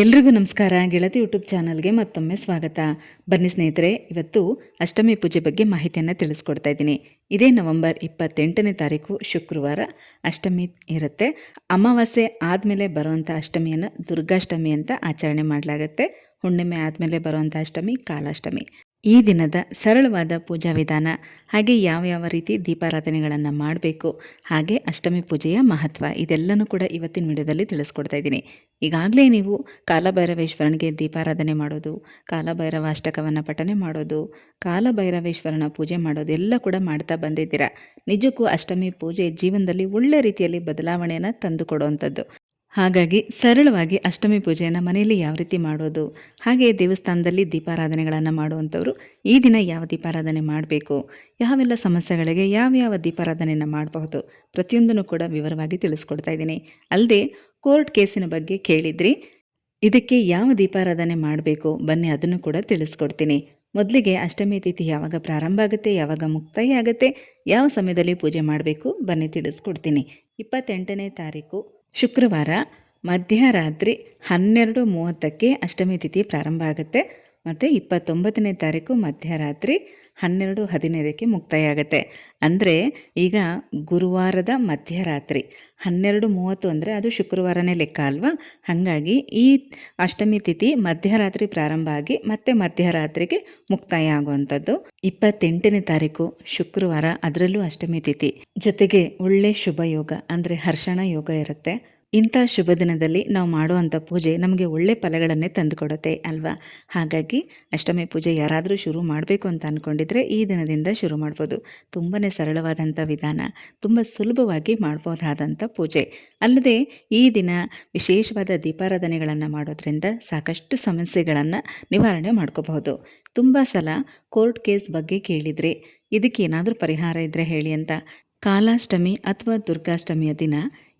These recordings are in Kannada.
ಎಲ್ರಿಗೂ ನಮಸ್ಕಾರ. ಗೆಳತಿ ಯೂಟ್ಯೂಬ್ ಚಾನಲ್ಗೆ ಮತ್ತೊಮ್ಮೆ ಸ್ವಾಗತ. ಬನ್ನಿ ಸ್ನೇಹಿತರೆ, ಇವತ್ತು ಅಷ್ಟಮಿ ಪೂಜೆ ಬಗ್ಗೆ ಮಾಹಿತಿಯನ್ನು ತಿಳಿಸ್ಕೊಡ್ತಾ ಇದ್ದೀನಿ. ಇದೇ ನವೆಂಬರ್ ಇಪ್ಪತ್ತೆಂಟನೇ ತಾರೀಕು, ಶುಕ್ರವಾರ ಅಷ್ಟಮಿ ಇರುತ್ತೆ. ಅಮಾವಾಸ್ಯೆ ಆದಮೇಲೆ ಬರುವಂಥ ಅಷ್ಟಮಿಯನ್ನು ದುರ್ಗಾಷ್ಟಮಿ ಅಂತ ಆಚರಣೆ ಮಾಡಲಾಗುತ್ತೆ. ಹುಣ್ಣಿಮೆ ಆದಮೇಲೆ ಬರುವಂಥ ಅಷ್ಟಮಿ, ಕಾಲಾಷ್ಟಮಿ. ಈ ದಿನದ ಸರಳವಾದ ಪೂಜಾ ವಿಧಾನ, ಹಾಗೆ ಯಾವ ಯಾವ ರೀತಿ ದೀಪಾರಾಧನೆಗಳನ್ನು ಮಾಡಬೇಕು, ಹಾಗೆ ಅಷ್ಟಮಿ ಪೂಜೆಯ ಮಹತ್ವ ಇದೆಲ್ಲನೂ ಕೂಡ ಇವತ್ತಿನ ವಿಡಿಯೋದಲ್ಲಿ ತಿಳಿಸ್ಕೊಡ್ತಾ ಇದ್ದೀನಿ. ಈಗಾಗಲೇ ನೀವು ಕಾಲಭೈರವೇಶ್ವರನಿಗೆ ದೀಪಾರಾಧನೆ ಮಾಡೋದು ಕಾಲಭೈರವ ಅಷ್ಟಕವನ್ನು ಪಠನೆ ಮಾಡೋದು, ಕಾಲಭೈರವೇಶ್ವರನ ಪೂಜೆ ಮಾಡೋದು ಎಲ್ಲ ಕೂಡ ಮಾಡ್ತಾ ಬಂದಿದ್ದೀರಾ. ನಿಜಕ್ಕೂ ಅಷ್ಟಮಿ ಪೂಜೆ ಜೀವನದಲ್ಲಿ ಒಳ್ಳೆ ರೀತಿಯಲ್ಲಿ ಬದಲಾವಣೆಯನ್ನು ತಂದು ಕೊಡುವಂಥದ್ದು. ಹಾಗಾಗಿ ಸರಳವಾಗಿ ಅಷ್ಟಮಿ ಪೂಜೆಯನ್ನು ಮನೆಯಲ್ಲಿ ಯಾವ ರೀತಿ ಮಾಡೋದು, ಹಾಗೆ ದೇವಸ್ಥಾನದಲ್ಲಿ ದೀಪಾರಾಧನೆಗಳನ್ನು ಮಾಡುವಂಥವ್ರು ಈ ದಿನ ಯಾವ ದೀಪಾರಾಧನೆ ಮಾಡಬೇಕು, ಯಾವೆಲ್ಲ ಸಮಸ್ಯೆಗಳಿಗೆ ಯಾವ್ಯಾವ ದೀಪಾರಾಧನೆಯನ್ನು ಮಾಡಬಹುದು ಪ್ರತಿಯೊಂದನ್ನು ಕೂಡ ವಿವರವಾಗಿ ತಿಳಿಸ್ಕೊಡ್ತಾ ಇದ್ದೀನಿ. ಅಲ್ಲದೆ ಕೋರ್ಟ್ ಕೇಸಿನ ಬಗ್ಗೆ ಕೇಳಿದ್ರಿ, ಇದಕ್ಕೆ ಯಾವ ದೀಪಾರಾಧನೆ ಮಾಡಬೇಕು ಬನ್ನಿ ಅದನ್ನು ಕೂಡ ತಿಳಿಸ್ಕೊಡ್ತೀನಿ. ಮೊದಲಿಗೆ ಅಷ್ಟಮಿ ತಿಥಿ ಯಾವಾಗ ಪ್ರಾರಂಭ ಆಗುತ್ತೆ, ಯಾವಾಗ ಮುಕ್ತಾಯ ಆಗುತ್ತೆ, ಯಾವ ಸಮಯದಲ್ಲಿ ಪೂಜೆ ಮಾಡಬೇಕು ಬನ್ನಿ ತಿಳಿಸ್ಕೊಡ್ತೀನಿ. ಇಪ್ಪತ್ತೆಂಟನೇ ತಾರೀಕು ಶುಕ್ರವಾರ ಮಧ್ಯರಾತ್ರಿ ಹನ್ನೆರಡು ಮೂವತ್ತಕ್ಕೆ ಅಷ್ಟಮಿ ತಿಥಿ ಪ್ರಾರಂಭ ಆಗುತ್ತೆ. ಮತ್ತು ಇಪ್ಪತ್ತೊಂಬತ್ತನೇ ತಾರೀಕು ಮಧ್ಯರಾತ್ರಿ ಹನ್ನೆರಡು ಹದಿನೈದಕ್ಕೆ ಮುಕ್ತಾಯ ಆಗುತ್ತೆ ಅಂದರೆ ಈಗ ಗುರುವಾರದ ಮಧ್ಯರಾತ್ರಿ ಹನ್ನೆರಡು ಮೂವತ್ತು ಅಂದರೆ ಅದು ಶುಕ್ರವಾರನೇ ಲೆಕ್ಕ ಅಲ್ವಾ? ಹಾಗಾಗಿ ಈ ಅಷ್ಟಮಿ ತಿಥಿ ಮಧ್ಯರಾತ್ರಿ ಪ್ರಾರಂಭ ಆಗಿ ಮತ್ತೆ ಮಧ್ಯರಾತ್ರಿಗೆ ಮುಕ್ತಾಯ ಆಗುವಂಥದ್ದು. ಇಪ್ಪತ್ತೆಂಟನೇ ತಾರೀಕು ಶುಕ್ರವಾರ ಅದರಲ್ಲೂ ಅಷ್ಟಮಿ ತಿಥಿ. ಜೊತೆಗೆ ಒಳ್ಳೆ ಶುಭ ಯೋಗ ಅಂದರೆ ಹರ್ಷಣ ಯೋಗ ಇರುತ್ತೆ. ಇಂಥ ಶುಭ ದಿನದಲ್ಲಿ ನಾವು ಮಾಡುವಂಥ ಪೂಜೆ ನಮಗೆ ಒಳ್ಳೆ ಫಲಗಳನ್ನೇ ತಂದುಕೊಡುತ್ತೆ ಅಲ್ವಾ? ಹಾಗಾಗಿ ಅಷ್ಟಮಿ ಪೂಜೆ ಯಾರಾದರೂ ಶುರು ಮಾಡಬೇಕು ಅಂತ ಅಂದ್ಕೊಂಡಿದ್ರೆ ಈ ದಿನದಿಂದ ಶುರು ಮಾಡ್ಬೋದು. ತುಂಬಾ ಸರಳವಾದಂಥ ವಿಧಾನ, ತುಂಬ ಸುಲಭವಾಗಿ ಮಾಡ್ಬೋದಾದಂಥ ಪೂಜೆ. ಅಲ್ಲದೆ ಈ ದಿನ ವಿಶೇಷವಾದ ದೀಪಾರಾಧನೆಗಳನ್ನು ಮಾಡೋದ್ರಿಂದ ಸಾಕಷ್ಟು ಸಮಸ್ಯೆಗಳನ್ನು ನಿವಾರಣೆ ಮಾಡ್ಕೋಬಹುದು. ತುಂಬ ಸಲ ಕೋರ್ಟ್ ಕೇಸ್ ಬಗ್ಗೆ ಕೇಳಿದರೆ ಇದಕ್ಕೇನಾದರೂ ಪರಿಹಾರ ಇದ್ದರೆ ಹೇಳಿ ಅಂತ. ಕಾಲಾಷ್ಟಮಿ ಅಥವಾ ದುರ್ಗಾಷ್ಟಮಿಯ ದಿನ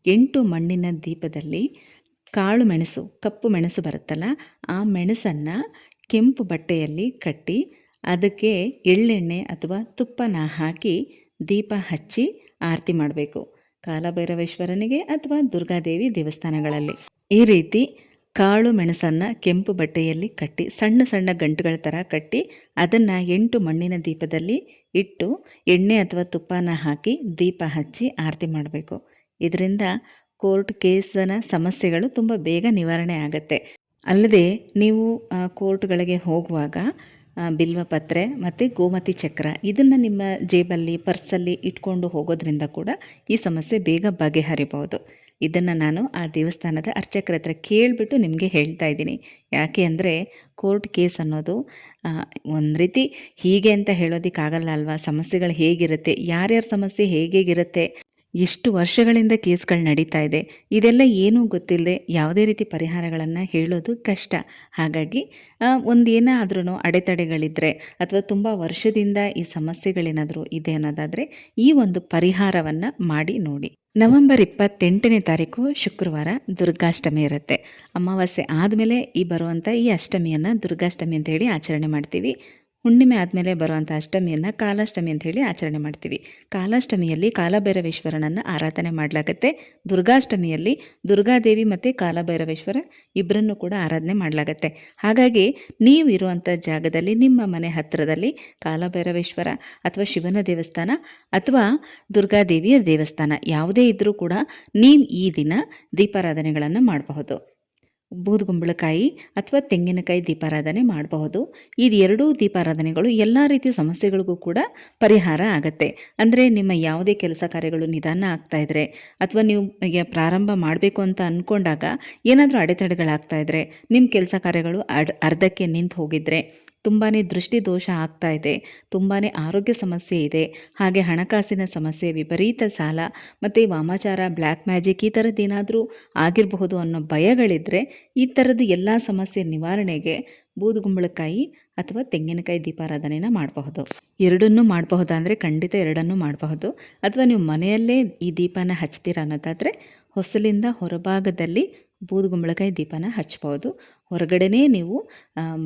ಎಂಟು ಮಣ್ಣಿನ ದೀಪದಲ್ಲಿ ಕಾಳು ಮೆಣಸು, ಕಪ್ಪು ಮೆಣಸು ಬರುತ್ತಲ್ಲ, ಆ ಮೆಣಸನ್ನು ಕೆಂಪು ಬಟ್ಟೆಯಲ್ಲಿ ಕಟ್ಟಿ ಅದಕ್ಕೆ ಎಳ್ಳೆಣ್ಣೆ ಅಥವಾ ತುಪ್ಪನ ಹಾಕಿ ದೀಪ ಹಚ್ಚಿ ಆರತಿ ಮಾಡಬೇಕು. ಕಾಲಭೈರವೇಶ್ವರನಿಗೆ ಅಥವಾ ದುರ್ಗಾದೇವಿ ದೇವಸ್ಥಾನಗಳಲ್ಲಿ. ಈ ರೀತಿ ಕಾಳು ಮೆಣಸನ್ನು ಕೆಂಪು ಬಟ್ಟೆಯಲ್ಲಿ ಕಟ್ಟಿ, ಸಣ್ಣ ಸಣ್ಣ ಗಂಟುಗಳ ಥರ ಕಟ್ಟಿ ಅದನ್ನು ಎಂಟು ಮಣ್ಣಿನ ದೀಪದಲ್ಲಿ ಇಟ್ಟು ಎಣ್ಣೆ ಅಥವಾ ತುಪ್ಪನ ಹಾಕಿ ದೀಪ ಹಚ್ಚಿ ಆರತಿ ಮಾಡಬೇಕು. ಇದರಿಂದ ಕೋರ್ಟ್ ಕೇಸನ ಸಮಸ್ಯೆಗಳು ತುಂಬ ಬೇಗ ನಿವಾರಣೆ ಆಗುತ್ತೆ. ಅಲ್ಲದೆ ನೀವು ಕೋರ್ಟ್ಗಳಿಗೆ ಹೋಗುವಾಗ ಬಿಲ್ವಪತ್ರೆ ಮತ್ತು ಗೋಮತಿ ಚಕ್ರ ಇದನ್ನು ನಿಮ್ಮ ಜೇಬಲ್ಲಿ ಪರ್ಸಲ್ಲಿ ಇಟ್ಕೊಂಡು ಹೋಗೋದ್ರಿಂದ ಕೂಡ ಈ ಸಮಸ್ಯೆ ಬೇಗ ಬಗೆಹರಿಬಹುದು. ಇದನ್ನು ನಾನು ಆ ದೇವಸ್ಥಾನದ ಅರ್ಚಕರ ಹತ್ರ ಕೇಳಿಬಿಟ್ಟು ನಿಮಗೆ ಹೇಳ್ತಾ ಇದ್ದೀನಿ. ಯಾಕೆ ಅಂದರೆ ಕೋರ್ಟ್ ಕೇಸ್ ಅನ್ನೋದು ಒಂದು ರೀತಿ ಹೀಗೆ ಅಂತ ಹೇಳೋದಕ್ಕಾಗಲ್ಲ ಅಲ್ವಾ? ಸಮಸ್ಯೆಗಳು ಹೇಗಿರುತ್ತೆ? ಯಾರ್ಯಾರ ಸಮಸ್ಯೆ ಹೇಗೇಗಿರುತ್ತೆ? ಎಷ್ಟು ವರ್ಷಗಳಿಂದ ಕೇಸ್ಗಳು ನಡೀತಾ ಇದೆ, ಇದೆಲ್ಲ ಏನೂ ಗೊತ್ತಿಲ್ಲದೆ ಯಾವುದೇ ರೀತಿ ಪರಿಹಾರಗಳನ್ನು ಹೇಳೋದು ಕಷ್ಟ. ಹಾಗಾಗಿ ಒಂದು ಏನಾದ್ರೂ ಅಡೆತಡೆಗಳಿದ್ದರೆ ಅಥವಾ ತುಂಬ ವರ್ಷದಿಂದ ಈ ಸಮಸ್ಯೆಗಳೇನಾದರೂ ಇದೆ ಅನ್ನೋದಾದರೆ ಈ ಒಂದು ಪರಿಹಾರವನ್ನು ಮಾಡಿ ನೋಡಿ. ನವೆಂಬರ್ ಇಪ್ಪತ್ತೆಂಟನೇ ತಾರೀಕು ಶುಕ್ರವಾರ ದುರ್ಗಾಷ್ಟಮಿ ಇರುತ್ತೆ. ಅಮಾವಾಸ್ಯೆ ಆದಮೇಲೆ ಈ ಬರುವಂಥ ಈ ಅಷ್ಟಮಿಯನ್ನು ದುರ್ಗಾಷ್ಟಮಿ ಅಂತ ಹೇಳಿ ಆಚರಣೆ ಮಾಡ್ತೀವಿ. ಹುಣ್ಣಿಮೆ ಆದಮೇಲೆ ಬರುವಂಥ ಅಷ್ಟಮಿಯನ್ನು ಕಾಲಾಷ್ಟಮಿ ಅಂತ ಹೇಳಿ ಆಚರಣೆ ಮಾಡ್ತೀವಿ. ಕಾಲಾಷ್ಟಮಿಯಲ್ಲಿ ಕಾಲಭೈರವೇಶ್ವರನನ್ನು ಆರಾಧನೆ ಮಾಡಲಾಗತ್ತೆ. ದುರ್ಗಾಷ್ಟಮಿಯಲ್ಲಿ ದುರ್ಗಾದೇವಿ ಮತ್ತು ಕಾಲಭೈರವೇಶ್ವರ ಇಬ್ಬರನ್ನು ಕೂಡ ಆರಾಧನೆ ಮಾಡಲಾಗತ್ತೆ. ಹಾಗಾಗಿ ನೀವು ಇರುವಂಥ ಜಾಗದಲ್ಲಿ, ನಿಮ್ಮ ಮನೆ ಹತ್ತಿರದಲ್ಲಿ ಕಾಲಭೈರವೇಶ್ವರ ಅಥವಾ ಶಿವನ ದೇವಸ್ಥಾನ ಅಥವಾ ದುರ್ಗಾದೇವಿಯ ದೇವಸ್ಥಾನ ಯಾವುದೇ ಇದ್ದರೂ ಕೂಡ ನೀವು ಈ ದಿನ ದೀಪಾರಾಧನೆಗಳನ್ನು ಮಾಡಬಹುದು. ಬೂದುಗುಂಬಳಕಾಯಿ ಅಥವಾ ತೆಂಗಿನಕಾಯಿ ದೀಪಾರಾಧನೆ ಮಾಡಬಹುದು. ಇದು ಎರಡೂ ದೀಪಾರಾಧನೆಗಳು ಎಲ್ಲ ರೀತಿಯ ಸಮಸ್ಯೆಗಳಿಗೂ ಕೂಡ ಪರಿಹಾರ ಆಗುತ್ತೆ. ಅಂದರೆ ನಿಮ್ಮ ಯಾವುದೇ ಕೆಲಸ ಕಾರ್ಯಗಳು ನಿಧಾನ ಆಗ್ತಾ ಇದ್ದರೆ ಅಥವಾ ನೀವು ಪ್ರಾರಂಭ ಮಾಡಬೇಕು ಅಂತ ಅಂದ್ಕೊಂಡಾಗ ಏನಾದರೂ ಅಡೆತಡೆಗಳಾಗ್ತಾ ಇದ್ದರೆ ನಿಮ್ಮ ಕೆಲಸ ಕಾರ್ಯಗಳು ಅರ್ಧಕ್ಕೆ ನಿಂತು ಹೋಗಿದ್ರೆ ತುಂಬಾ ದೃಷ್ಟಿ ದೋಷ ಆಗ್ತಾ ಇದೆ ತುಂಬಾ ಆರೋಗ್ಯ ಸಮಸ್ಯೆ ಇದೆ, ಹಾಗೆ ಹಣಕಾಸಿನ ಸಮಸ್ಯೆ, ವಿಪರೀತ ಸಾಲ, ಮತ್ತು ವಾಮಾಚಾರ ಬ್ಲ್ಯಾಕ್ ಮ್ಯಾಜಿಕ್ ಈ ಥರದ್ದೇನಾದರೂ ಆಗಿರಬಹುದು ಅನ್ನೋ ಭಯಗಳಿದ್ದರೆ ಈ ಥರದ್ದು ಎಲ್ಲ ಸಮಸ್ಯೆ ನಿವಾರಣೆಗೆ ಬೂದುಗುಂಬಳಕಾಯಿ ಅಥವಾ ತೆಂಗಿನಕಾಯಿ ದೀಪಾರಾಧನೆನ ಮಾಡಬಹುದು. ಎರಡನ್ನೂ ಮಾಡಬಹುದಾದರೆ ಖಂಡಿತ ಎರಡನ್ನೂ ಮಾಡಬಹುದು. ಅಥವಾ ನೀವು ಮನೆಯಲ್ಲೇ ಈ ದೀಪನ ಹಚ್ತೀರ ಅನ್ನೋದಾದರೆ ಹೊಸಲಿಂದ ಹೊರಭಾಗದಲ್ಲಿ ಬೂದುಗುಂಬಳಕಾಯಿ ದೀಪನ ಹಚ್ಬೋದು. ಹೊರಗಡೆನೇ ನೀವು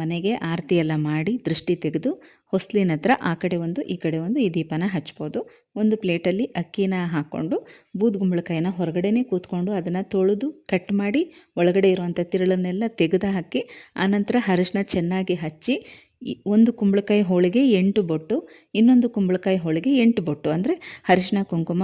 ಮನೆಗೆ ಆರತಿ ಎಲ್ಲ ಮಾಡಿ ದೃಷ್ಟಿ ತೆಗೆದು ಹೊಸ್ಲಿನ ಹತ್ರ ಆ ಕಡೆ ಒಂದು, ಈ ಕಡೆ ಒಂದು ಈ ದೀಪನ ಹಚ್ಬೋದು. ಒಂದು ಪ್ಲೇಟಲ್ಲಿ ಅಕ್ಕಿನ ಹಾಕ್ಕೊಂಡು ಬೂದುಗುಂಬಳಕಾಯಿನ ಹೊರಗಡೆನೇ ಕೂತ್ಕೊಂಡು ಅದನ್ನು ತೊಳೆದು ಕಟ್ ಮಾಡಿ ಒಳಗಡೆ ಇರುವಂಥ ತಿರುಳನ್ನೆಲ್ಲ ತೆಗೆದು ಹಾಕಿ, ಆನಂತರ ಅರಿಶಿನ ಚೆನ್ನಾಗಿ ಹಚ್ಚಿ ಒಂದು ಕುಂಬಳಕಾಯಿ ಹೋಳಿಗೆ ಎಂಟು ಬೊಟ್ಟು, ಇನ್ನೊಂದು ಕುಂಬಳಕಾಯಿ ಹೋಳಿಗೆ ಎಂಟು ಬೊಟ್ಟು. ಅಂದರೆ ಅರಿಶಿನ, ಕುಂಕುಮ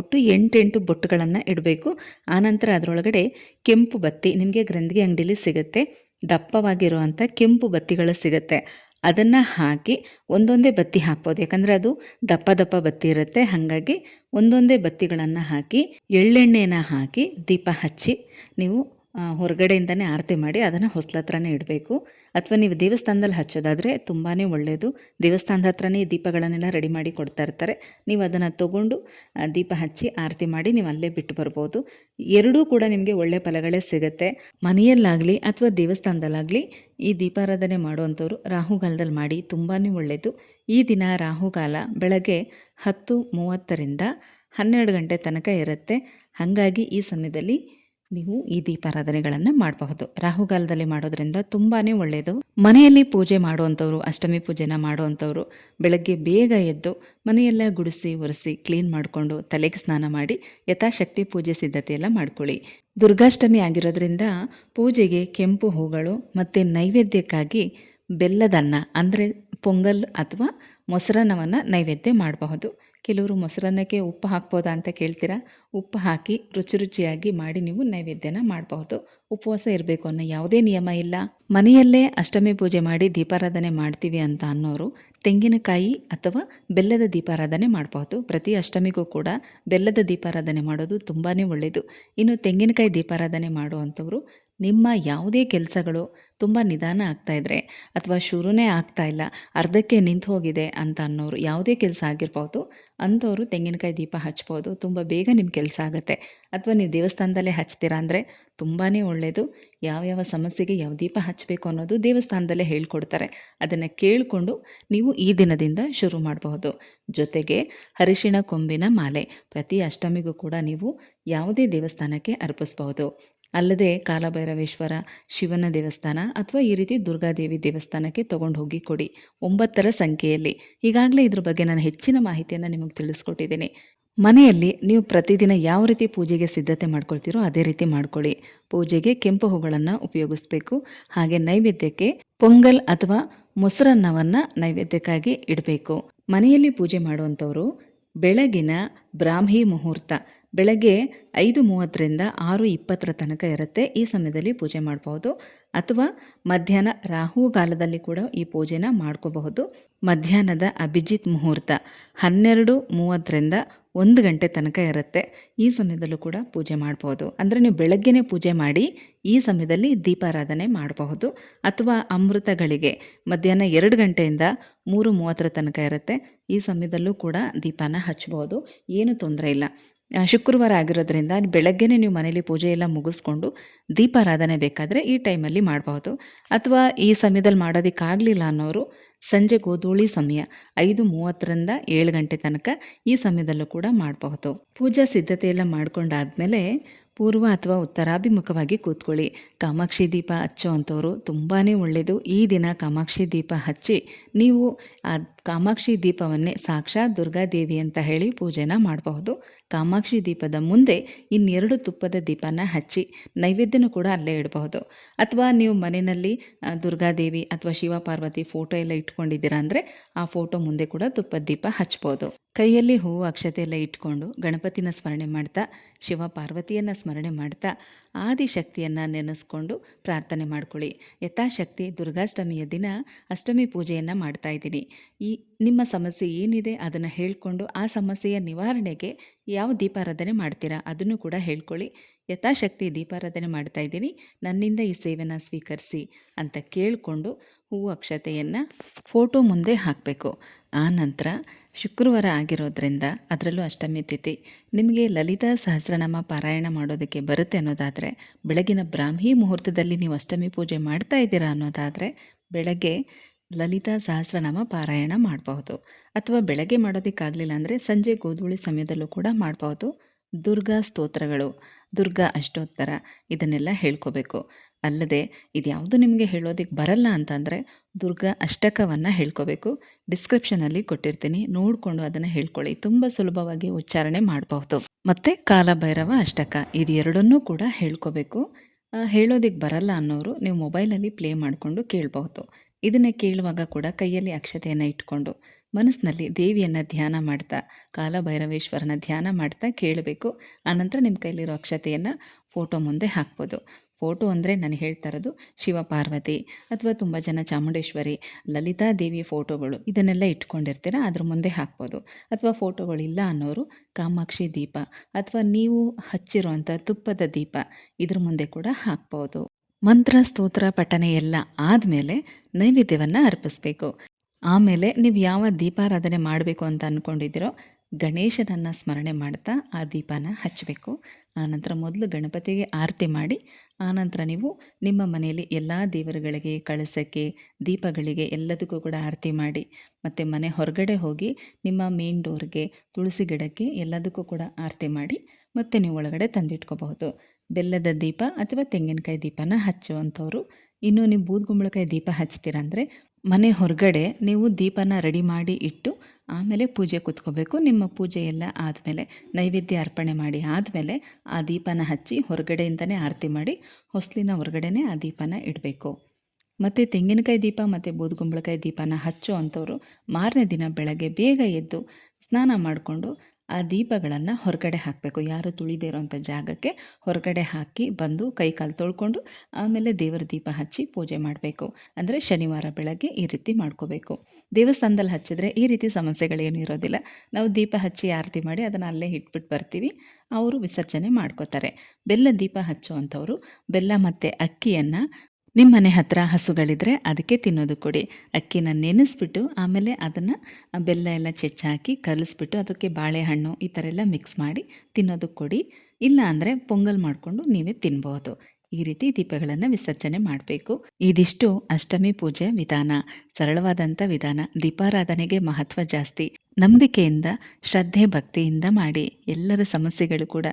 ಒಟ್ಟು ಎಂಟೆಂಟು ಬೊಟ್ಟುಗಳನ್ನು ಇಡಬೇಕು. ಆನಂತರ ಅದರೊಳಗಡೆ ಕೆಂಪು ಬತ್ತಿ, ನಿಮಗೆ ಗ್ರಂಥಿಗೆ ಅಂಗಡಿಲಿ ಸಿಗುತ್ತೆ. ದಪ್ಪವಾಗಿರುವಂಥ ಕೆಂಪು ಬತ್ತಿಗಳು ಸಿಗುತ್ತೆ. ಅದನ್ನು ಹಾಕಿ ಒಂದೊಂದೇ ಬತ್ತಿ ಹಾಕ್ಬೋದು. ಯಾಕಂದರೆ ಅದು ದಪ್ಪ ದಪ್ಪ ಬತ್ತಿ ಇರುತ್ತೆ. ಹಾಗಾಗಿ ಒಂದೊಂದೇ ಬತ್ತಿಗಳನ್ನು ಹಾಕಿ, ಎಳ್ಳೆಣ್ಣೆನ ಹಾಕಿ ದೀಪ ಹಚ್ಚಿ ನೀವು ಹೊರಗಡೆಯಿಂದನೇ ಆರತಿ ಮಾಡಿ ಅದನ್ನು ಹೊಸ್ಲ ಹತ್ರನೇ ಇಡಬೇಕು. ಅಥವಾ ನೀವು ದೇವಸ್ಥಾನದಲ್ಲಿ ಹಚ್ಚೋದಾದರೆ ತುಂಬಾ ಒಳ್ಳೆಯದು ದೇವಸ್ಥಾನದ ಹತ್ರನೇ ದೀಪಗಳನ್ನೆಲ್ಲ ರೆಡಿ ಮಾಡಿ ಕೊಡ್ತಾ ಇರ್ತಾರೆ. ನೀವು ಅದನ್ನು ತೊಗೊಂಡು ದೀಪ ಹಚ್ಚಿ ಆರತಿ ಮಾಡಿ ನೀವು ಅಲ್ಲೇ ಬಿಟ್ಟು ಬರ್ಬೋದು. ಎರಡೂ ಕೂಡ ನಿಮಗೆ ಒಳ್ಳೆಯ ಫಲಗಳೇ ಸಿಗುತ್ತೆ. ಮನೆಯಲ್ಲಾಗಲಿ ಅಥವಾ ದೇವಸ್ಥಾನದಲ್ಲಾಗಲಿ ಈ ದೀಪಾರಾಧನೆ ಮಾಡುವಂಥವ್ರು ರಾಹುಗಾಲದಲ್ಲಿ ಮಾಡಿ ತುಂಬಾ ಒಳ್ಳೆಯದು ಈ ದಿನ ರಾಹುಗಾಲ ಬೆಳಗ್ಗೆ ಹತ್ತು ಮೂವತ್ತರಿಂದ ಹನ್ನೆರಡು ಗಂಟೆ ತನಕ ಇರುತ್ತೆ. ಹಾಗಾಗಿ ಈ ಸಮಯದಲ್ಲಿ ನೀವು ಈ ದೀಪಾರಾಧನೆಗಳನ್ನು ಮಾಡಬಹುದು. ರಾಹುಗಾಲದಲ್ಲಿ ಮಾಡೋದ್ರಿಂದ ತುಂಬಾ ಒಳ್ಳೆಯದು ಮನೆಯಲ್ಲಿ ಪೂಜೆ ಮಾಡುವಂಥವ್ರು, ಅಷ್ಟಮಿ ಪೂಜೆನ ಮಾಡುವಂಥವ್ರು ಬೆಳಗ್ಗೆ ಬೇಗ ಎದ್ದು ಮನೆಯೆಲ್ಲ ಗುಡಿಸಿ, ಒರೆಸಿ, ಕ್ಲೀನ್ ಮಾಡಿಕೊಂಡು ತಲೆಗೆ ಸ್ನಾನ ಮಾಡಿ ಯಥಾಶಕ್ತಿ ಪೂಜೆ ಸಿದ್ಧತೆ ಎಲ್ಲ ಮಾಡ್ಕೊಳ್ಳಿ. ದುರ್ಗಾಷ್ಟಮಿ ಆಗಿರೋದ್ರಿಂದ ಪೂಜೆಗೆ ಕೆಂಪು ಹೂಗಳು ಮತ್ತು ನೈವೇದ್ಯಕ್ಕಾಗಿ ಬೆಲ್ಲದನ್ನ ಅಂದರೆ ಪೊಂಗಲ್ ಅಥವಾ ಮೊಸರನ್ನವನ್ನು ನೈವೇದ್ಯ ಮಾಡಬಹುದು. ಕೆಲವರು ಮೊಸರನ್ನಕ್ಕೆ ಉಪ್ಪು ಹಾಕ್ಬೋದಾ ಅಂತ ಕೇಳ್ತೀರಾ? ಉಪ್ಪು ಹಾಕಿ ರುಚಿ ರುಚಿಯಾಗಿ ಮಾಡಿ ನೀವು ನೈವೇದ್ಯನ ಮಾಡಬಹುದು. ಉಪವಾಸ ಇರಬೇಕು ಅನ್ನೋ ಯಾವುದೇ ನಿಯಮ ಇಲ್ಲ. ಮನೆಯಲ್ಲೇ ಅಷ್ಟಮಿ ಪೂಜೆ ಮಾಡಿ ದೀಪಾರಾಧನೆ ಮಾಡ್ತೀವಿ ಅಂತ ಅನ್ನೋರು ತೆಂಗಿನಕಾಯಿ ಅಥವಾ ಬೆಲ್ಲದ ದೀಪಾರಾಧನೆ ಮಾಡಬಹುದು. ಪ್ರತಿ ಅಷ್ಟಮಿಗೂ ಕೂಡ ಬೆಲ್ಲದ ದೀಪಾರಾಧನೆ ಮಾಡೋದು ತುಂಬಾ ಒಳ್ಳೆಯದು ಇನ್ನು ತೆಂಗಿನಕಾಯಿ ದೀಪಾರಾಧನೆ ಮಾಡುವಂಥವ್ರು ನಿಮ್ಮ ಯಾವುದೇ ಕೆಲಸಗಳು ತುಂಬ ನಿಧಾನ ಆಗ್ತಾಯಿದ್ರೆ ಅಥವಾ ಶುರುನೇ ಇಲ್ಲ, ಅರ್ಧಕ್ಕೆ ನಿಂತು ಹೋಗಿದೆ ಅಂತ ಅನ್ನೋರು ಯಾವುದೇ ಕೆಲಸ ಆಗಿರ್ಬೋದು, ಅಂಥವ್ರು ತೆಂಗಿನಕಾಯಿ ದೀಪ ಹಚ್ಬೋದು, ತುಂಬ ಬೇಗ ನಿಮ್ಮ ಕೆಲಸ ಆಗುತ್ತೆ. ಅಥವಾ ನೀವು ದೇವಸ್ಥಾನದಲ್ಲೇ ಹಚ್ತೀರಾ ಅಂದರೆ ತುಂಬಾ ಒಳ್ಳೆಯದು ಯಾವ್ಯಾವ ಸಮಸ್ಯೆಗೆ ಯಾವ ದೀಪ ಹಚ್ಚಬೇಕು ಅನ್ನೋದು ದೇವಸ್ಥಾನದಲ್ಲೇ ಹೇಳ್ಕೊಡ್ತಾರೆ. ಅದನ್ನು ಕೇಳಿಕೊಂಡು ನೀವು ಈ ದಿನದಿಂದ ಶುರು ಮಾಡಬಹುದು. ಜೊತೆಗೆ ಅರಿಶಿಣ ಕೊಂಬಿನ ಮಾಲೆ ಪ್ರತಿ ಅಷ್ಟಮಿಗೂ ಕೂಡ ನೀವು ಯಾವುದೇ ದೇವಸ್ಥಾನಕ್ಕೆ ಅರ್ಪಿಸ್ಬಹುದು. ಅಲ್ಲದೆ ಕಾಲಭೈರವೇಶ್ವರ ಶಿವನ ದೇವಸ್ಥಾನ ಅಥವಾ ಈ ರೀತಿ ದುರ್ಗಾದೇವಿ ದೇವಸ್ಥಾನಕ್ಕೆ ತಗೊಂಡು ಹೋಗಿ ಕೊಡಿ. ಒಂಬತ್ತರ ಸಂಖ್ಯೆಯಲ್ಲಿ. ಈಗಾಗಲೇ ಇದ್ರ ಬಗ್ಗೆ ನಾನು ಹೆಚ್ಚಿನ ಮಾಹಿತಿಯನ್ನು ನಿಮಗೆ ತಿಳಿಸ್ಕೊಟ್ಟಿದ್ದೀನಿ. ಮನೆಯಲ್ಲಿ ನೀವು ಪ್ರತಿದಿನ ಯಾವ ರೀತಿ ಪೂಜೆಗೆ ಸಿದ್ಧತೆ ಮಾಡ್ಕೊಳ್ತೀರೋ ಅದೇ ರೀತಿ ಮಾಡ್ಕೊಳ್ಳಿ. ಪೂಜೆಗೆ ಕೆಂಪು ಹೂಗಳನ್ನು ಉಪಯೋಗಿಸ್ಬೇಕು. ಹಾಗೆ ನೈವೇದ್ಯಕ್ಕೆ ಪೊಂಗಲ್ ಅಥವಾ ಮೊಸರನ್ನವನ್ನು ನೈವೇದ್ಯಕ್ಕಾಗಿ ಇಡಬೇಕು. ಮನೆಯಲ್ಲಿ ಪೂಜೆ ಮಾಡುವಂಥವರು ಬೆಳಗಿನ ಬ್ರಾಹ್ಮಿ ಮುಹೂರ್ತ ಬೆಳಗ್ಗೆ ಐದು ಮೂವತ್ತರಿಂದ ಆರು ಇಪ್ಪತ್ತರ ತನಕ ಇರುತ್ತೆ. ಈ ಸಮಯದಲ್ಲಿ ಪೂಜೆ ಮಾಡ್ಬೋದು ಅಥವಾ ಮಧ್ಯಾಹ್ನ ರಾಹುಗಾಲದಲ್ಲಿ ಕೂಡ ಈ ಪೂಜೆನ ಮಾಡ್ಕೋಬಹುದು. ಮಧ್ಯಾಹ್ನದ ಅಭಿಜಿತ್ ಮುಹೂರ್ತ ಹನ್ನೆರಡು ಮೂವತ್ತರಿಂದ ಒಂದು ಗಂಟೆ ತನಕ ಇರುತ್ತೆ. ಈ ಸಮಯದಲ್ಲೂ ಕೂಡ ಪೂಜೆ ಮಾಡ್ಬೋದು ಅಂದರೆ ನೀವು ಬೆಳಗ್ಗೆನೇ ಪೂಜೆ ಮಾಡಿ ಈ ಸಮಯದಲ್ಲಿ ದೀಪಾರಾಧನೆ ಮಾಡಬಹುದು. ಅಥವಾ ಅಮೃತಗಳಿಗೆ ಮಧ್ಯಾಹ್ನ ಎರಡು ಗಂಟೆಯಿಂದ ಮೂರು ಮೂವತ್ತರ ತನಕ ಇರುತ್ತೆ. ಈ ಸಮಯದಲ್ಲೂ ಕೂಡ ದೀಪನ ಹಚ್ಬೋದು ಏನು ತೊಂದರೆ ಇಲ್ಲ. ಶುಕ್ರವಾರ ಆಗಿರೋದ್ರಿಂದ ಬೆಳಗ್ಗೆನೇ ನೀವು ಮನೇಲಿ ಪೂಜೆ ಎಲ್ಲ ಮುಗಿಸ್ಕೊಂಡು ದೀಪಾರಾಧನೆ ಬೇಕಾದರೆ ಈ ಟೈಮಲ್ಲಿ ಮಾಡಬಹುದು ಅಥವಾ ಈ ಸಮಯದಲ್ಲಿ ಮಾಡೋದಕ್ಕಾಗಲಿಲ್ಲ ಅನ್ನೋರು ಸಂಜೆ ಗೋಧೂಳಿ ಸಮಯ ಐದು ಮೂವತ್ತರಿಂದ ಏಳು ಗಂಟೆ ತನಕ ಈ ಸಮಯದಲ್ಲೂ ಕೂಡ ಮಾಡಬಹುದು. ಪೂಜಾ ಸಿದ್ಧತೆ ಎಲ್ಲ ಮಾಡ್ಕೊಂಡಾದ್ಮೇಲೆ ಪೂರ್ವ ಅಥವಾ ಉತ್ತರಾಭಿಮುಖವಾಗಿ ಕೂತ್ಕೊಳ್ಳಿ. ಕಾಮಾಕ್ಷಿ ದೀಪ ಹಚ್ಚೋ ಅಂಥವ್ರು ತುಂಬಾ ಒಳ್ಳೆಯದು ಈ ದಿನ ಕಾಮಾಕ್ಷಿ ದೀಪ ಹಚ್ಚಿ ನೀವು ಆ ಕಾಮಾಕ್ಷಿ ದೀಪವನ್ನೇ ಸಾಕ್ಷಾತ್ ದುರ್ಗಾದೇವಿ ಅಂತ ಹೇಳಿ ಪೂಜೆನ ಮಾಡಬಹುದು. ಕಾಮಾಕ್ಷಿ ದೀಪದ ಮುಂದೆ ಇನ್ನೆರಡು ತುಪ್ಪದ ದೀಪನ ಹಚ್ಚಿ ನೈವೇದ್ಯನೂ ಕೂಡ ಅಲ್ಲೇ ಇಡಬಹುದು. ಅಥವಾ ನೀವು ಮನೆಯಲ್ಲಿ ದುರ್ಗಾದೇವಿ ಅಥವಾ ಶಿವ ಪಾರ್ವತಿ ಫೋಟೋ ಎಲ್ಲ ಇಟ್ಕೊಂಡಿದ್ದೀರಾ ಅಂದರೆ ಆ ಫೋಟೋ ಮುಂದೆ ಕೂಡ ತುಪ್ಪದ ದೀಪ ಹಚ್ಬೋದು ಕೈಯಲ್ಲಿ ಹೂವು ಅಕ್ಷತೆ ಎಲ್ಲ ಇಟ್ಕೊಂಡು ಗಣಪತಿನ ಸ್ಮರಣೆ ಮಾಡ್ತಾ ಶಿವ ಪಾರ್ವತಿಯನ್ನು ಸ್ಮರಣೆ ಮಾಡ್ತಾ, ಆದಿಶಕ್ತಿಯನ್ನು ನೆನೆಸ್ಕೊಂಡು ಪ್ರಾರ್ಥನೆ ಮಾಡ್ಕೊಳ್ಳಿ. ಯಥಾಶಕ್ತಿ ದುರ್ಗಾಷ್ಟಮಿಯ ದಿನ ಅಷ್ಟಮಿ ಪೂಜೆಯನ್ನು ಮಾಡ್ತಾ ಇದ್ದೀನಿ. ಈ ನಿಮ್ಮ ಸಮಸ್ಯೆ ಏನಿದೆ ಅದನ್ನು ಹೇಳಿಕೊಂಡು ಆ ಸಮಸ್ಯೆಯ ನಿವಾರಣೆಗೆ ಯಾವ ದೀಪಾರಾಧನೆ ಮಾಡ್ತೀರಾ ಅದನ್ನು ಕೂಡ ಹೇಳ್ಕೊಳ್ಳಿ. ಯಥಾಶಕ್ತಿ ದೀಪಾರಾಧನೆ ಮಾಡ್ತಾ ಇದ್ದೀನಿ. ನನ್ನಿಂದ ಈ ಸೇವೆನ ಸ್ವೀಕರಿಸಿ ಅಂತ ಕೇಳಿಕೊಂಡು ಹೂವು ಅಕ್ಷತೆಯನ್ನು ಫೋಟೋ ಮುಂದೆ ಹಾಕಬೇಕು. ಆ ನಂತರ ಶುಕ್ರವಾರ ಆಗಿರೋದ್ರಿಂದ ಅದರಲ್ಲೂ ಅಷ್ಟಮಿ ತಿಥಿ. ನಿಮಗೆ ಲಲಿತಾ ಸಹಸ್ರನಾಮ ಪಾರಾಯಣ ಮಾಡೋದಕ್ಕೆ ಬರುತ್ತೆ ಅನ್ನೋದಾದರೆ, ಬೆಳಗಿನ ಬ್ರಾಹ್ಮಿ ಮುಹೂರ್ತದಲ್ಲಿ ನೀವು ಅಷ್ಟಮಿ ಪೂಜೆ ಮಾಡ್ತಾ ಇದ್ದೀರಾ ಅನ್ನೋದಾದರೆ, ಬೆಳಗ್ಗೆ ಲಲಿತಾ ಸಹಸ್ರನಾಮ ಪಾರಾಯಣ ಮಾಡಬಹುದು. ಅಥವಾ ಬೆಳಗ್ಗೆ ಮಾಡೋದಕ್ಕಾಗಲಿಲ್ಲ ಅಂದರೆ ಸಂಜೆ ಗೋಧೂಳಿ ಸಮಯದಲ್ಲೂ ಕೂಡ ಮಾಡಬಹುದು. ದುರ್ಗಾ ಸ್ತೋತ್ರಗಳು, ದುರ್ಗಾ ಅಷ್ಟೋತ್ತರ ಇದನ್ನೆಲ್ಲ ಹೇಳ್ಕೋಬೇಕು. ಅಲ್ಲದೆ ಇದ್ಯಾವುದು ನಿಮಗೆ ಹೇಳೋದಕ್ಕೆ ಬರಲ್ಲ ಅಂತಂದರೆ ದುರ್ಗಾ ಅಷ್ಟಕವನ್ನು ಹೇಳ್ಕೋಬೇಕು. ಡಿಸ್ಕ್ರಿಪ್ಷನಲ್ಲಿ ಕೊಟ್ಟಿರ್ತೀನಿ. ನೋಡಿಕೊಂಡು ಅದನ್ನು ಹೇಳ್ಕೊಳ್ಳಿ. ತುಂಬ ಸುಲಭವಾಗಿ ಉಚ್ಚಾರಣೆ ಮಾಡಬಹುದು. ಮತ್ತು ಕಾಲಭೈರವ ಅಷ್ಟಕ ಇದೆರಡನ್ನೂ ಕೂಡ ಹೇಳ್ಕೋಬೇಕು. ಹೇಳೋದಕ್ಕೆ ಬರಲ್ಲ ಅನ್ನೋರು ನೀವು ಮೊಬೈಲಲ್ಲಿ ಪ್ಲೇ ಮಾಡಿಕೊಂಡು ಕೇಳಬಹುದು. ಇದನ್ನು ಕೇಳುವಾಗ ಕೂಡ ಕೈಯಲ್ಲಿ ಅಕ್ಷತೆಯನ್ನು ಇಟ್ಕೊಂಡು ಮನಸ್ಸಿನಲ್ಲಿ ದೇವಿಯನ್ನು ಧ್ಯಾನ ಮಾಡ್ತಾ, ಕಾಲಭೈರವೇಶ್ವರನ ಧ್ಯಾನ ಮಾಡ್ತಾ ಕೇಳಬೇಕು. ಆನಂತರ ನಿಮ್ಮ ಕೈಯಲ್ಲಿರೋ ಅಕ್ಷತೆಯನ್ನು ಫೋಟೋ ಮುಂದೆ ಹಾಕ್ಬೋದು. ಫೋಟೋ ಅಂದರೆ ನಾನು ಹೇಳ್ತಾ ಇರೋದು ಶಿವ ಪಾರ್ವತಿ ಅಥವಾ ತುಂಬ ಜನ ಚಾಮುಂಡೇಶ್ವರಿ ಲಲಿತಾ ದೇವಿ ಫೋಟೋಗಳು. ಇದನ್ನೆಲ್ಲ ಇಟ್ಕೊಂಡಿರ್ತೀರ? ಅದ್ರ ಮುಂದೆ ಹಾಕ್ಬೋದು. ಅಥವಾ ಫೋಟೋಗಳಿಲ್ಲ ಅನ್ನೋರು ಕಾಮಾಕ್ಷಿ ದೀಪ ಅಥವಾ ನೀವು ಹಚ್ಚಿರುವಂಥ ತುಪ್ಪದ ದೀಪ ಇದ್ರ ಮುಂದೆ ಕೂಡ ಹಾಕ್ಬೋದು. ಮಂತ್ರ, ಸ್ತೋತ್ರ, ಪಠನೆ ಎಲ್ಲ ಆದಮೇಲೆ ನೈವೇದ್ಯವನ್ನು ಅರ್ಪಿಸ್ಬೇಕು. ಆಮೇಲೆ ನೀವು ಯಾವ ದೀಪಾರಾಧನೆ ಮಾಡಬೇಕು ಅಂತ ಅಂದ್ಕೊಂಡಿದ್ದೀರೋ ಗಣೇಶನನ್ನು ಸ್ಮರಣೆ ಮಾಡ್ತಾ ಆ ದೀಪನ ಹಚ್ಚಬೇಕು. ಆನಂತರ ಮೊದಲು ಗಣಪತಿಗೆ ಆರತಿ ಮಾಡಿ ಆನಂತರ ನೀವು ನಿಮ್ಮ ಮನೆಯಲ್ಲಿ ಎಲ್ಲ ದೇವರುಗಳಿಗೆ, ಕಳಸಕ್ಕೆ, ದೀಪಗಳಿಗೆ ಎಲ್ಲದಕ್ಕೂ ಕೂಡ ಆರತಿ ಮಾಡಿ, ಮತ್ತು ಮನೆ ಹೊರಗಡೆ ಹೋಗಿ ನಿಮ್ಮ ಮೇನ್ ಡೋರ್ಗೆ ತುಳಸಿ ಗಿಡಕ್ಕೆ ಎಲ್ಲದಕ್ಕೂ ಕೂಡ ಆರತಿ ಮಾಡಿ, ಮತ್ತೆ ನೀವು ಒಳಗಡೆ ತಂದಿಟ್ಕೋಬಹುದು. ಬೆಲ್ಲದ ದೀಪ ಅಥವಾ ತೆಂಗಿನಕಾಯಿ ದೀಪನ ಹಚ್ಚುವಂಥವ್ರು ಇನ್ನು ನೀವು ಬೂದ್ಗುಂಬಳಕಾಯಿ ದೀಪ ಹಚ್ತೀರ ಅಂದರೆ ಮನೆ ಹೊರಗಡೆ ನೀವು ದೀಪನ ರೆಡಿ ಮಾಡಿ ಇಟ್ಟು ಆಮೇಲೆ ಪೂಜೆ ಕೂತ್ಕೋಬೇಕು. ನಿಮ್ಮ ಪೂಜೆ ಎಲ್ಲ ಆದಮೇಲೆ ನೈವೇದ್ಯ ಅರ್ಪಣೆ ಮಾಡಿ ಆದಮೇಲೆ ಆ ದೀಪನ ಹಚ್ಚಿ ಹೊರಗಡೆಯಿಂದನೇ ಆರತಿ ಮಾಡಿ ಹೊಸ್ಲಿನ ಹೊರಗಡೆನೇ ಆ ದೀಪನ ಇಡಬೇಕು. ಮತ್ತು ತೆಂಗಿನಕಾಯಿ ದೀಪ ಮತ್ತು ಬೂದುಗುಂಬಳಕಾಯಿ ದೀಪನ ಹಚ್ಚೋ ಅಂಥವ್ರು ಮಾರನೇ ದಿನ ಬೆಳಗ್ಗೆ ಬೇಗ ಎದ್ದು ಸ್ನಾನ ಮಾಡಿಕೊಂಡು ಆ ದೀಪಗಳನ್ನು ಹೊರಗಡೆ ಹಾಕಬೇಕು. ಯಾರು ತುಳಿದೇ ಇರೋಂಥ ಜಾಗಕ್ಕೆ ಹೊರಗಡೆ ಹಾಕಿ ಬಂದು ಕೈ ಕಾಲು ತೊಳ್ಕೊಂಡು ಆಮೇಲೆ ದೇವರ ದೀಪ ಹಚ್ಚಿ ಪೂಜೆ ಮಾಡಬೇಕು. ಅಂದರೆ ಶನಿವಾರ ಬೆಳಗ್ಗೆ ಈ ರೀತಿ ಮಾಡ್ಕೋಬೇಕು. ದೇವಸ್ಥಾನದಲ್ಲಿ ಹಚ್ಚಿದ್ರೆ ಈ ರೀತಿ ಸಮಸ್ಯೆಗಳೇನು ಇರೋದಿಲ್ಲ. ನಾವು ದೀಪ ಹಚ್ಚಿ ಆರತಿ ಮಾಡಿ ಅದನ್ನು ಅಲ್ಲೇ ಇಟ್ಬಿಟ್ಟು ಬರ್ತೀವಿ. ಅವರು ವಿಸರ್ಜನೆ ಮಾಡ್ಕೋತಾರೆ. ಬೆಲ್ಲ ದೀಪ ಹಚ್ಚುವಂಥವ್ರು ಬೆಲ್ಲ ಮತ್ತು ಅಕ್ಕಿಯನ್ನು ನಿಮ್ಮ ಮನೆ ಹತ್ರ ಹಸುಗಳಿದ್ರೆ ಅದಕ್ಕೆ ತಿನ್ನೋದು ಕೊಡಿ. ಅಕ್ಕಿನ ನೆನೆಸ್ಬಿಟ್ಟು ಆಮೇಲೆ ಅದನ್ನು ಬೆಲ್ಲ ಎಲ್ಲ ಚೆಚ್ಚಾಕಿ ಕಲಿಸ್ಬಿಟ್ಟು ಅದಕ್ಕೆ ಬಾಳೆಹಣ್ಣು ಈ ಥರ ಎಲ್ಲ ಮಿಕ್ಸ್ ಮಾಡಿ ತಿನ್ನೋದು ಕೊಡಿ. ಇಲ್ಲ ಅಂದರೆ ಪೊಂಗಲ್ ಮಾಡಿಕೊಂಡು ನೀವೇ ತಿನ್ಬೋದು. ಈ ರೀತಿ ದೀಪಗಳನ್ನು ವಿಸರ್ಜನೆ ಮಾಡಬೇಕು. ಇದಿಷ್ಟು ಅಷ್ಟಮಿ ಪೂಜೆ ವಿಧಾನ. ಸರಳವಾದಂಥ ವಿಧಾನ. ದೀಪಾರಾಧನೆಗೆ ಮಹತ್ವ ಜಾಸ್ತಿ. ನಂಬಿಕೆಯಿಂದ, ಶ್ರದ್ಧೆ ಭಕ್ತಿಯಿಂದ ಮಾಡಿ. ಎಲ್ಲರ ಸಮಸ್ಯೆಗಳು ಕೂಡ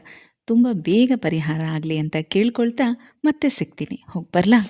ತುಂಬ ಬೇಗ ಪರಿಹಾರ ಆಗಲಿ ಅಂತ ಕೇಳ್ಕೊಳ್ತಾ ಮತ್ತೆ ಸಿಗ್ತೀನಿ. ಹೋಗಿ ಬರಲಾ?